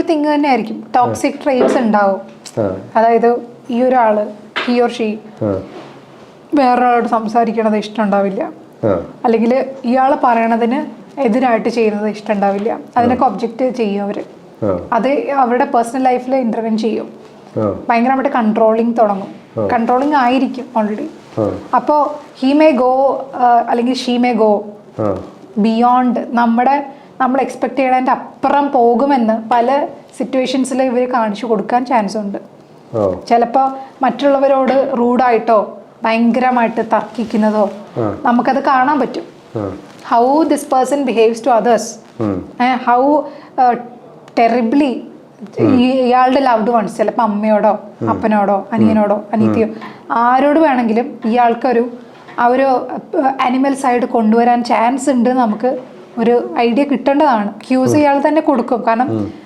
ഒരു തിങ് തന്നെ ആയിരിക്കും. ടോക്സിക് ട്രേറ്റ്സ് ഉണ്ടാവും. അതായത് ഈ ഒരാൾ ഹി ഓർ ഷീ വേറൊരാളോട് സംസാരിക്കണത് ഇഷ്ടമുണ്ടാവില്ല. ഉണ്ടാവില്ല അല്ലെങ്കിൽ ഇയാൾ പറയണതിന് എതിരായിട്ട് ചെയ്യുന്നത് ഇഷ്ടമുണ്ടാവില്ല. അതിനൊക്കെ ഒബ്ജക്റ്റ് ചെയ്യും അവർ. അത് അവരുടെ പേഴ്സണൽ ലൈഫിൽ ഇന്റർവെൻ ചെയ്യും. ഭയങ്കരമായിട്ട് കൺട്രോളിങ് തുടങ്ങും. കൺട്രോളിങ് ആയിരിക്കും ഓൾറെഡി അപ്പോ അപ്പോൾ ഹി മേ ഗോ അല്ലെങ്കിൽ ഷീ മേ ഗോ ബിയോണ്ട് നമ്മുടെ നമ്മൾ എക്സ്പെക്ട് ചെയ്യണതിന്റെ അപ്പുറം പോകുമെന്ന് പല സിറ്റുവേഷൻസിൽ ഇവർ കാണിച്ചു കൊടുക്കാൻ ചാൻസ് ഉണ്ട്. ചിലപ്പോൾ മറ്റുള്ളവരോട് റൂഡായിട്ടോ ഭയങ്കരമായിട്ട് തർക്കിക്കുന്നതോ. നമുക്കത് കാണാൻ പറ്റും. How this person behaves to others. How terribly ഇയാളുടെ ലവ്ഡ് വൺസ് ചിലപ്പോൾ അമ്മയോടോ അപ്പനോടോ അനിയനോടോ അനിയത്തിയോ ആരോട് വേണമെങ്കിലും ഇയാൾക്കൊരു ആ ഒരു അനിമൽ സൈഡ് കൊണ്ടുവരാൻ ചാൻസ് ഉണ്ട് നമുക്ക് ഒരു ഐഡിയ കിട്ടേണ്ടതാണ്. ക്യൂസ് ഇയാൾ തന്നെ കൊടുക്കും. കാരണം